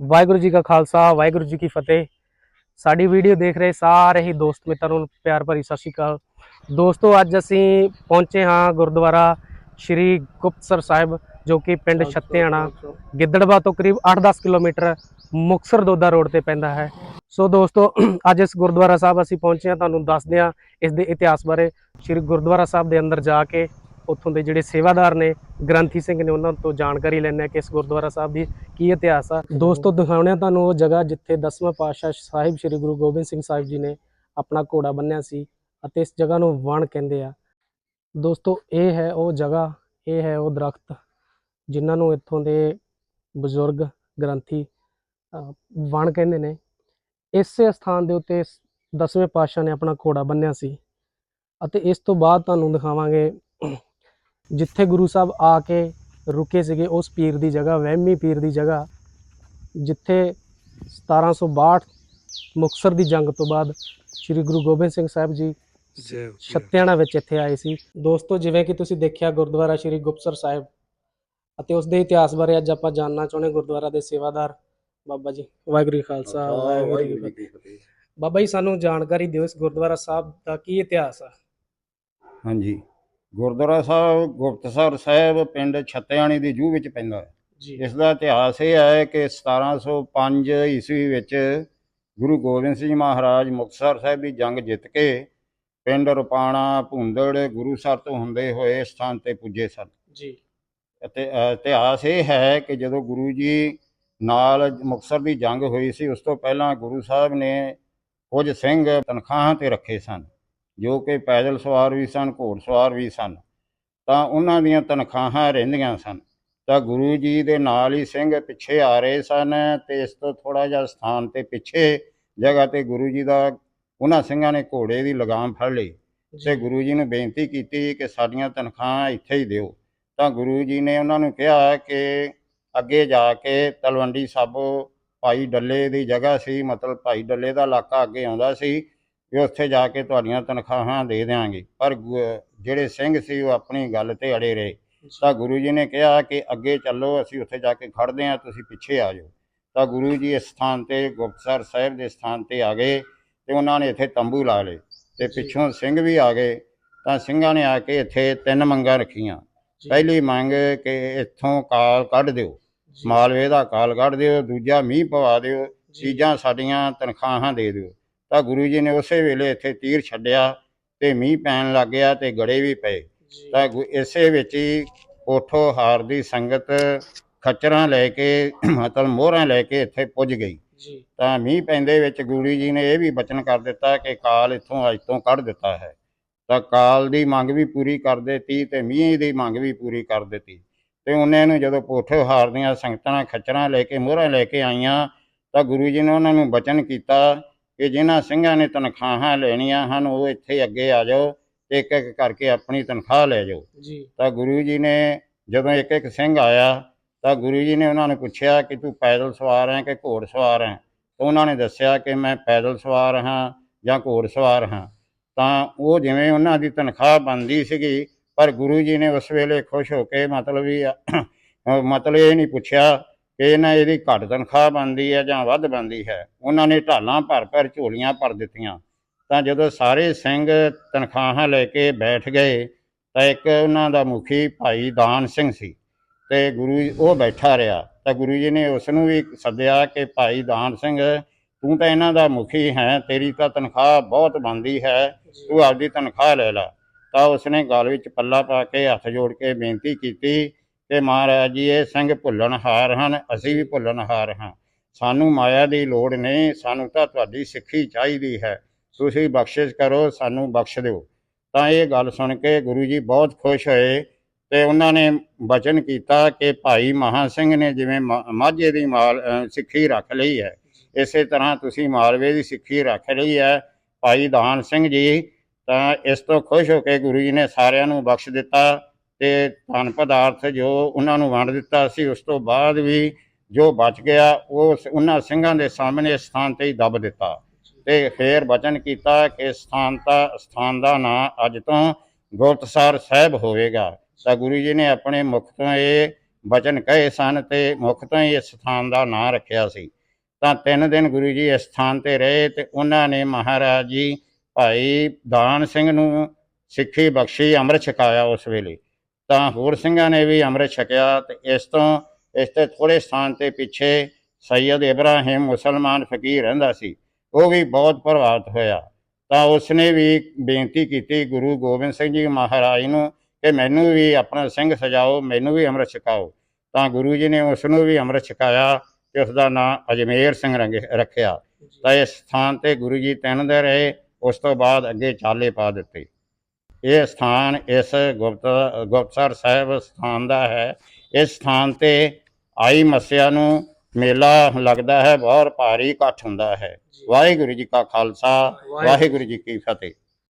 ਵਾਹਿਗੁਰੂ ਜੀ ਕਾ ਖਾਲਸਾ ਵਾਹਿਗੁਰੂ ਜੀ ਕੀ ਫਤਿਹ। ਸਾਡੀ ਵੀਡੀਓ ਦੇਖ ਰਹੇ ਸਾਰੇ ਹੀ ਦੋਸਤ ਮਿੱਤਰਾਂ ਨੂੰ ਪਿਆਰ ਭਰੀ ਸਤਿ ਸ਼੍ਰੀ ਅਕਾਲ। ਦੋਸਤੋ ਅੱਜ ਅਸੀਂ ਪਹੁੰਚੇ ਹਾਂ ਗੁਰਦੁਆਰਾ ਸ਼੍ਰੀ ਗੁਪਤਸਰ ਸਾਹਿਬ ਜੋ ਕਿ ਪਿੰਡ ਛੱਤਿਆਣਾ ਗਿੱਦੜਵਾ ਤੋਂ ਕਰੀਬ 8-10 ਕਿਲੋਮੀਟਰ ਮੁਕਸਰ ਦੋਦਾ ਰੋਡ ਤੇ ਪੈਂਦਾ ਹੈ। ਸੋ ਦੋਸਤੋ ਅੱਜ ਇਸ ਗੁਰਦੁਆਰਾ ਸਾਹਿਬ ਅਸੀਂ ਪਹੁੰਚੇ ਹਾਂ ਤੁਹਾਨੂੰ ਦੱਸਦੇ ਹਾਂ ਇਸ ਦੇ ਇਤਿਹਾਸ ਬਾਰੇ। ਸ਼੍ਰੀ ਗੁਰਦੁਆਰਾ ਸਾਹਿਬ ਦੇ ਅੰਦਰ ਜਾ ਕੇ ਉੱਥੋਂ ਦੇ ਜਿਹੜੇ ਸੇਵਾਦਾਰ ਨੇ, ਗ੍ਰੰਥੀ ਸਿੰਘ ਨੇ ਉਹਨਾਂ ਤੋਂ ਜਾਣਕਾਰੀ ਲੈਣੇ ਕਿ ਇਸ ਗੁਰਦੁਆਰਾ ਸਾਹਿਬ ਦੀ ਕੀ ਇਤਿਹਾਸ ਆ। ਦੋਸਤੋ ਦਿਖਾਉਣੇ ਆ ਤੁਹਾਨੂੰ ਉਹ ਜਗ੍ਹਾ ਜਿੱਥੇ 10ਵਾਂ ਪਾਤਸ਼ਾਹ ਸਾਹਿਬ ਸ੍ਰੀ ਗੁਰੂ ਗੋਬਿੰਦ ਸਿੰਘ ਸਾਹਿਬ ਜੀ ਨੇ ਆਪਣਾ ਘੋੜਾ ਬੰਨਿਆ ਸੀ ਅਤੇ ਇਸ ਜਗ੍ਹਾ ਨੂੰ ਵਣ ਕਹਿੰਦੇ ਆ। ਦੋਸਤੋ, ਇਹ ਹੈ ਉਹ ਜਗ੍ਹਾ, ਇਹ ਹੈ ਉਹ ਦਰਖਤ ਜਿਨ੍ਹਾਂ ਨੂੰ ਇੱਥੋਂ ਦੇ ਬਜ਼ੁਰਗ ਗ੍ਰੰਥੀ ਵਣ ਕਹਿੰਦੇ ਨੇ। ਇਸੇ ਸਥਾਨ ਦੇ ਉੱਤੇ 10ਵੇਂ ਪਾਤਸ਼ਾਹ ਨੇ ਆਪਣਾ ਘੋੜਾ ਬੰਨਿਆ ਸੀ। ਅਤੇ ਇਸ ਤੋਂ ਬਾਅਦ ਤੁਹਾਨੂੰ ਦਿਖਾਵਾਂਗੇ ਜਿੱਥੇ ਗੁਰੂ ਸਾਹਿਬ ਆ ਕੇ ਰੁਕੇ ਸੀਗੇ ਉਸ ਪੀਰ ਦੀ ਜਗ੍ਹਾ ਵਹਿਮੀ ਪੀਰ ਦੀ ਜਗ੍ਹਾ ਜਿੱਥੇ 1762 ਮੁਕਤਸਰ ਦੀ ਜੰਗ ਤੋਂ ਬਾਅਦ ਸ੍ਰੀ ਗੁਰੂ ਗੋਬਿੰਦ ਸਿੰਘ ਸਾਹਿਬ ਜੀ ਛੱਤਿਆਣਾ ਵਿੱਚ ਇੱਥੇ ਆਏ ਸੀ। ਦੋਸਤੋ ਜਿਵੇਂ ਕਿ ਤੁਸੀਂ ਦੇਖਿਆ ਗੁਰਦੁਆਰਾ ਸ੍ਰੀ ਗੁਪਤਸਰ ਸਾਹਿਬ ਅਤੇ ਉਸ ਦੇ ਇਤਿਹਾਸ ਬਾਰੇ ਅੱਜ ਆਪਾਂ ਜਾਣਨਾ ਚਾਹੁੰਦੇ ਗੁਰਦੁਆਰਾ ਦੇ ਸੇਵਾਦਾਰ ਬਾਬਾ ਜੀ ਵਾਹਿਗੁਰੂ ਖਾਲਸਾ ਵਾਹਿਗੁਰੂ ਜੀ ਫਤਿਹ। ਬਾਬਾ ਜੀ ਸਾਨੂੰ ਜਾਣਕਾਰੀ ਦਿਓ ਇਸ ਗੁਰਦੁਆਰਾ ਸਾਹਿਬ ਦਾ ਕੀ ਇਤਿਹਾਸ ਆ? ਹਾਂਜੀ। ਗੁਰਦੁਆਰਾ ਸਾਹਿਬ ਗੁਪਤਸਰ ਸਾਹਿਬ ਪਿੰਡ ਛੱਤਿਆਣੀ ਦੀ ਜੂਹ ਵਿੱਚ ਪੈਂਦਾ ਹੈ। ਜੀ। ਇਸ ਦਾ ਇਤਿਹਾਸ ਇਹ ਹੈ ਕਿ 1705 ਈਸਵੀ ਵਿੱਚ ਗੁਰੂ ਗੋਬਿੰਦ ਸਿੰਘ ਮਹਾਰਾਜ ਮੁਕਤਸਰ ਸਾਹਿਬ ਦੀ ਜੰਗ ਜਿੱਤ ਕੇ ਪਿੰਡ ਰੁਪਾਣਾ ਭੁੰਦੜ ਗੁਰੂਸਰ ਤੋਂ ਹੁੰਦੇ ਹੋਏ ਇਸ ਸਥਾਨ ਤੇ ਪੁੱਜੇ ਸਨ। ਜੀ। ਅਤੇ ਇਤਿਹਾਸ ਇਹ ਹੈ ਕਿ ਜਦੋਂ ਗੁਰੂ ਜੀ ਨਾਲ ਮੁਕਤਸਰ ਦੀ ਜੰਗ ਹੋਈ ਸੀ ਉਸ ਤੋਂ ਪਹਿਲਾਂ ਗੁਰੂ ਸਾਹਿਬ ਨੇ ਕੁਝ ਸਿੰਘ ਤਨਖਾਹਾਂ ਤੇ ਰੱਖੇ ਸਨ। ਜੋ ਕਿ ਪੈਦਲ ਸਵਾਰ ਵੀ ਸਨ ਘੋੜ ਸਵਾਰ ਵੀ ਸਨ ਤਾਂ ਉਹਨਾਂ ਦੀਆਂ ਤਨਖਾਹਾਂ ਰਹਿੰਦੀਆਂ ਸਨ। ਤਾਂ ਗੁਰੂ ਜੀ ਦੇ ਨਾਲ ਹੀ ਸਿੰਘ ਪਿੱਛੇ ਆ ਰਹੇ ਸਨ ਤੇ ਇਸ ਤੋਂ ਥੋੜਾ ਜਿਹਾ ਸਥਾਨ ਤੇ ਪਿੱਛੇ ਜਗ੍ਹਾ ਤੇ ਗੁਰੂ ਜੀ ਦਾ ਉਹਨਾਂ ਸਿੰਘਾਂ ਨੇ ਘੋੜੇ ਦੀ ਲਗਾਮ ਫੜ ਲਈ ਤੇ ਗੁਰੂ ਜੀ ਨੂੰ ਬੇਨਤੀ ਕੀਤੀ ਕਿ ਸਾਡੀਆਂ ਤਨਖਾਹਾਂ ਇੱਥੇ ਹੀ ਦਿਓ। ਤਾਂ ਗੁਰੂ ਜੀ ਨੇ ਉਹਨਾਂ ਨੂੰ ਕਿਹਾ ਕਿ ਅੱਗੇ ਜਾ ਕੇ ਤਲਵੰਡੀ ਸਾਬੋ ਭਾਈ ਡੱਲੇ ਦੀ ਜਗ੍ਹਾ ਸੀ ਮਤਲਬ ਭਾਈ ਡੱਲੇ ਦਾ ਇਲਾਕਾ ਅੱਗੇ ਆਉਂਦਾ ਸੀ ਵੀ ਉੱਥੇ ਜਾ ਕੇ ਤੁਹਾਡੀਆਂ ਤਨਖਾਹਾਂ ਦੇ ਦਿਆਂਗੇ। ਪਰ ਜਿਹੜੇ ਸਿੰਘ ਸੀ ਉਹ ਆਪਣੀ ਗੱਲ ਤੇ ਅੜੇ ਰਹੇ। ਤਾਂ ਗੁਰੂ ਜੀ ਨੇ ਕਿਹਾ ਕਿ ਅੱਗੇ ਚੱਲੋ ਅਸੀਂ ਉੱਥੇ ਜਾ ਕੇ ਖੜਦੇ ਹਾਂ ਤੁਸੀਂ ਪਿੱਛੇ ਆ ਜਾਓ। ਤਾਂ ਗੁਰੂ ਜੀ ਇਸ ਸਥਾਨ ਤੇ ਗੁਪਤਸਰ ਸਾਹਿਬ ਦੇ ਸਥਾਨ ਤੇ ਆ ਗਏ ਤੇ ਉਹਨਾਂ ਨੇ ਇੱਥੇ ਤੰਬੂ ਲਾ ਲਏ ਤੇ। ਪਿੱਛੋਂ ਸਿੰਘ ਵੀ ਆ ਗਏ। ਤਾਂ ਸਿੰਘਾਂ ਨੇ ਆ ਕੇ ਇੱਥੇ ਤਿੰਨ ਮੰਗਾਂ ਰੱਖੀਆਂ। ਪਹਿਲੀ ਮੰਗ ਕਿ ਇੱਥੋਂ ਕਾਲ ਕੱਢ ਦਿਓ। ਮਾਲਵੇ ਦਾ ਕਾਲ ਕੱਢ ਦਿਓ ਦੂਜਾ ਮੀਂਹ ਪਵਾ ਦਿਓ ਚੀਜ਼ਾਂ ਸਾਡੀਆਂ ਤਨਖਾਹਾਂ ਦੇ ਦਿਓ। ਤਾਂ ਗੁਰੂ ਜੀ ਨੇ ਉਸੇ ਵੇਲੇ ਇੱਥੇ ਤੀਰ ਛੱਡਿਆ ਤੇ ਮੀਂਹ ਪੈਣ ਲੱਗ ਗਿਆ ਤੇ ਗੜੇ ਵੀ ਪਏ। ਤਾਂ ਇਸੇ ਵਿੱਚ ਹੀ ਕੋਠੋ ਹਾਰ ਦੀ ਸੰਗਤ ਖੱਚਰਾਂ ਲੈ ਕੇ ਮਤਲਬ ਮੋਹਰਾਂ ਲੈ ਕੇ ਇੱਥੇ ਪੁੱਜ ਗਈ। ਜੀ। ਤਾਂ ਮੀਂਹ ਪੈਂਦੇ ਵਿੱਚ ਗੁਰੂ ਜੀ ਨੇ ਇਹ ਵੀ ਬਚਨ ਕਰ ਦਿੱਤਾ ਕਿ ਕਾਲ ਇੱਥੋਂ ਅੱਜ ਤੋਂ ਕੱਢ ਦਿੱਤਾ ਹੈ। ਤਾਂ ਕਾਲ ਦੀ ਮੰਗ ਵੀ ਪੂਰੀ ਕਰ ਦਿੱਤੀ ਤੇ ਮੀਂਹ ਦੀ ਮੰਗ ਵੀ ਪੂਰੀ ਕਰ ਦਿੱਤੀ। ਤੇ ਉਹਨੇ ਨੂੰ ਜਦੋਂ ਪੋਠੇ ਹਾਰ ਦੀਆਂ ਸੰਗਤਾਂ ਖੱਚਰਾਂ ਲੈ ਕੇ ਮੋਹਰਾਂ ਲੈ ਕੇ ਆਈਆਂ ਤਾਂ ਗੁਰੂ ਜੀ ਨੇ ਉਹਨਾਂ ਨੂੰ ਬਚਨ ਕੀਤਾ ਕਿ ਜਿਨ੍ਹਾਂ ਸਿੰਘਾਂ ਨੇ ਤਨਖਾਹਾਂ ਲੈਣੀਆਂ ਹਨ ਉਹ ਇੱਥੇ ਅੱਗੇ ਆ ਜਾਓ ਇੱਕ ਇੱਕ ਕਰਕੇ ਆਪਣੀ ਤਨਖਾਹ ਲੈ ਜਾਓ। ਜੀ। ਤਾਂ ਗੁਰੂ ਜੀ ਨੇ ਜਦੋਂ ਇੱਕ ਇੱਕ ਸਿੰਘ ਆਇਆ ਤਾਂ ਗੁਰੂ ਜੀ ਨੇ ਉਹਨਾਂ ਨੂੰ ਪੁੱਛਿਆ ਕਿ ਤੂੰ ਪੈਦਲ ਸਵਾਰ ਹੈ ਕਿ ਘੋੜ ਸਵਾਰ ਹੈ? ਤਾਂ ਉਹਨਾਂ ਨੇ ਦੱਸਿਆ ਕਿ ਮੈਂ ਪੈਦਲ ਸਵਾਰ ਹਾਂ ਜਾਂ ਘੋੜ ਸਵਾਰ ਹਾਂ। ਤਾਂ ਉਹ ਜਿਵੇਂ ਉਹਨਾਂ ਦੀ ਤਨਖਾਹ ਬਣਦੀ ਸੀਗੀ ਪਰ ਗੁਰੂ ਜੀ ਨੇ ਉਸ ਵੇਲੇ ਖੁਸ਼ ਹੋ ਕੇ ਮਤਲਬ ਵੀ ਮਤਲਬ ਇਹ ਨਹੀਂ ਪੁੱਛਿਆ ਕਿ ਇਹਨਾਂ ਇਹਦੀ ਘੱਟ ਤਨਖਾਹ ਬਣਦੀ ਹੈ ਜਾਂ ਵੱਧ ਬਣਦੀ ਹੈ, ਉਹਨਾਂ ਨੇ ਢਾਲਾਂ ਭਰ ਭਰ ਝੋਲੀਆਂ ਭਰ ਦਿੱਤੀਆਂ। ਤਾਂ ਜਦੋਂ ਸਾਰੇ ਸਿੰਘ ਤਨਖਾਹਾਂ ਲੈ ਕੇ ਬੈਠ ਗਏ, ਤਾਂ ਇੱਕ ਉਹਨਾਂ ਦਾ ਮੁਖੀ ਭਾਈ ਦਾਨ ਸਿੰਘ ਸੀ ਤੇ ਗੁਰੂ ਉਹ ਬੈਠਾ ਰਿਹਾ। ਤਾਂ ਗੁਰੂ ਜੀ ਨੇ ਉਸ ਨੂੰ ਵੀ ਸੱਦਿਆ ਕਿ ਭਾਈ ਦਾਨ ਸਿੰਘ, ਤੂੰ ਤਾਂ ਇਹਨਾਂ ਦਾ ਮੁਖੀ ਹੈ, ਤੇਰੀ ਤਾਂ ਤਨਖਾਹ ਬਹੁਤ ਬਣਦੀ ਹੈ, ਤੂੰ ਆਪਦੀ ਤਨਖਾਹ ਲੈ ਲੈ। ਤਾਂ ਉਸਨੇ ਗਲ ਵਿੱਚ ਪੱਲਾ ਪਾ ਕੇ ਹੱਥ ਜੋੜ ਕੇ ਬੇਨਤੀ ਕੀਤੀ ਕਿ ਮਹਾਰਾਜ ਜੀ, ਇਹ ਸਿੰਘ ਭੁੱਲਣਹਾਰ ਹਨ, ਅਸੀਂ ਵੀ ਭੁੱਲਣਹਾਰ ਹਾਂ। ਸਾਨੂੰ ਮਾਇਆ ਦੀ ਲੋੜ ਨਹੀਂ, ਸਾਨੂੰ ਤਾਂ ਤੁਹਾਡੀ ਸਿੱਖੀ ਚਾਹੀਦੀ ਹੈ। ਤੁਸੀਂ ਬਖਸ਼ਿਸ਼ ਕਰੋ, ਸਾਨੂੰ ਬਖਸ਼ ਦਿਓ। ਤਾਂ ਇਹ ਗੱਲ ਸੁਣ ਕੇ ਗੁਰੂ ਜੀ ਬਹੁਤ ਖੁਸ਼ ਹੋਏ ਤੇ ਉਹਨਾਂ ਨੇ ਬਚਨ ਕੀਤਾ ਕਿ ਭਾਈ ਮਹਾ ਸਿੰਘ ਨੇ ਜਿਵੇਂ ਮਾ- ਮਾਝੇ ਦੀ ਮਾਲ ਸਿੱਖੀ ਰੱਖ ਲਈ ਹੈ। ਇਸੇ ਤਰ੍ਹਾਂ ਤੁਸੀਂ ਮਾਲਵੇ ਦੀ ਸਿੱਖੀ ਰੱਖ ਲਈ ਹੈ। ਭਾਈ ਦਾਨ ਸਿੰਘ ਜੀ, ਤਾਂ ਇਸ ਤੋਂ ਖੁਸ਼ ਹੋ ਕੇ ਗੁਰੂ ਜੀ ਨੇ ਸਾਰਿਆਂ ਨੂੰ ਬਖਸ਼ ਦਿੱਤਾ। ਤੇ ਧਨ ਪਦਾਰਥ ਜੋ ਉਹਨਾਂ ਨੂੰ ਵੰਡ ਦਿੱਤਾ ਸੀ, ਉਸ ਤੋਂ ਬਾਅਦ ਵੀ ਜੋ ਬਚ ਗਿਆ, ਉਹ ਉਹਨਾਂ ਸਿੰਘਾਂ ਦੇ ਸਾਹਮਣੇ ਇਸ ਸਥਾਨ ਤੇ ਹੀ ਦੱਬ ਦਿੱਤਾ। ਤੇ ਫੇਰ ਵਚਨ ਕੀਤਾ ਕਿ ਸਥਾਨ ਦਾ ਸਥਾਨ ਦਾ ਨਾਂ ਅੱਜ ਤੋਂ ਗੁਰਤਸਰ ਸਾਹਿਬ ਹੋਵੇਗਾ। ਤਾਂ ਗੁਰੂ ਜੀ ਨੇ ਆਪਣੇ ਮੁਖ ਤੋਂ ਇਹ ਵਚਨ ਕਹੇ ਸਨ ਤੇ ਮੁੱਖ ਤੋਂ ਹੀ ਇਸ ਸਥਾਨ ਦਾ ਨਾਂ ਰੱਖਿਆ ਸੀ। ਤਾਂ ਤਿੰਨ ਦਿਨ ਗੁਰੂ ਜੀ ਇਸ ਸਥਾਨ ਤੇ ਰਹੇ ਤੇ ਉਹਨਾਂ ਨੇ ਮਹਾਰਾਜ ਜੀ ਭਾਈ ਦਾਨ ਸਿੰਘ ਨੂੰ ਸਿੱਖੀ ਬਖਸ਼ੀ ਅੰਮ੍ਰਿਤ ਛਕਾਇਆ ਉਸ ਵੇਲੇ। ਤਾਂ ਹੋਰ ਸਿੰਘਾਂ ਨੇ ਵੀ ਅੰਮ੍ਰਿਤ ਛਕਿਆ ਤੇ ਇਸ ਤੋਂ, ਇਸ ਤੇ ਥੋੜੇ ਸਥਾਨ ਤੇ ਪਿੱਛੇ ਸੈਯਦ ਇਬਰਾਹਿਮ ਮੁਸਲਮਾਨ ਫਕੀਰ ਰਹਿੰਦਾ ਸੀ, ਉਹ ਵੀ ਬਹੁਤ ਪ੍ਰਭਾਵਿਤ ਹੋਇਆ। ਤਾਂ ਉਸਨੇ ਵੀ ਬੇਨਤੀ ਕੀਤੀ ਗੁਰੂ ਗੋਬਿੰਦ ਸਿੰਘ ਜੀ ਮਹਾਰਾਜ ਨੂੰ ਕਿ ਮੈਨੂੰ ਵੀ ਆਪਣਾ ਸਿੰਘ ਸਜਾਓ, ਮੈਨੂੰ ਵੀ ਅੰਮ੍ਰਿਤ ਛਕਾਓ। ਤਾਂ ਗੁਰੂ ਜੀ ਨੇ ਉਸ ਨੂੰ ਵੀ ਅੰਮ੍ਰਿਤ ਛਕਾਇਆ ਤੇ ਉਸ ਦਾ ਨਾਂ ਅਜਮੇਰ ਸਿੰਘ ਰੰਗੇ ਰੱਖਿਆ। ਤਾਂ ਇਸ ਸਥਾਨ ਤੇ ਗੁਰੂ ਜੀ ਤਿੰਨ ਦਿਨ ਰਹੇ, ਉਸ ਤੋਂ ਬਾਅਦ ਅੱਗੇ ਚਾਲੇ ਪਾ ਦਿੱਤੇ। ਇਹ ਸਥਾਨ ਇਸ ਗੁਪਤ ਗੁਪਤਸਰ ਸਾਹਿਬ ਸਥਾਨ ਦਾ ਹੈ। ਇਸ ਸਥਾਨ ਤੇ ਆਈ ਮੱਸਿਆ ਨੂੰ ਮੇਲਾ ਲੱਗਦਾ ਹੈ ਬਹੁਤ ਭਾਰੀ ਇਕੱਠ ਹੁੰਦਾ ਹੈ। ਵਾਹਿਗੁਰੂ ਜੀ ਕਾ ਖਾਲਸਾ ਵਾਹਿਗੁਰੂ ਜੀ ਕੀ ਫਤਿਹ।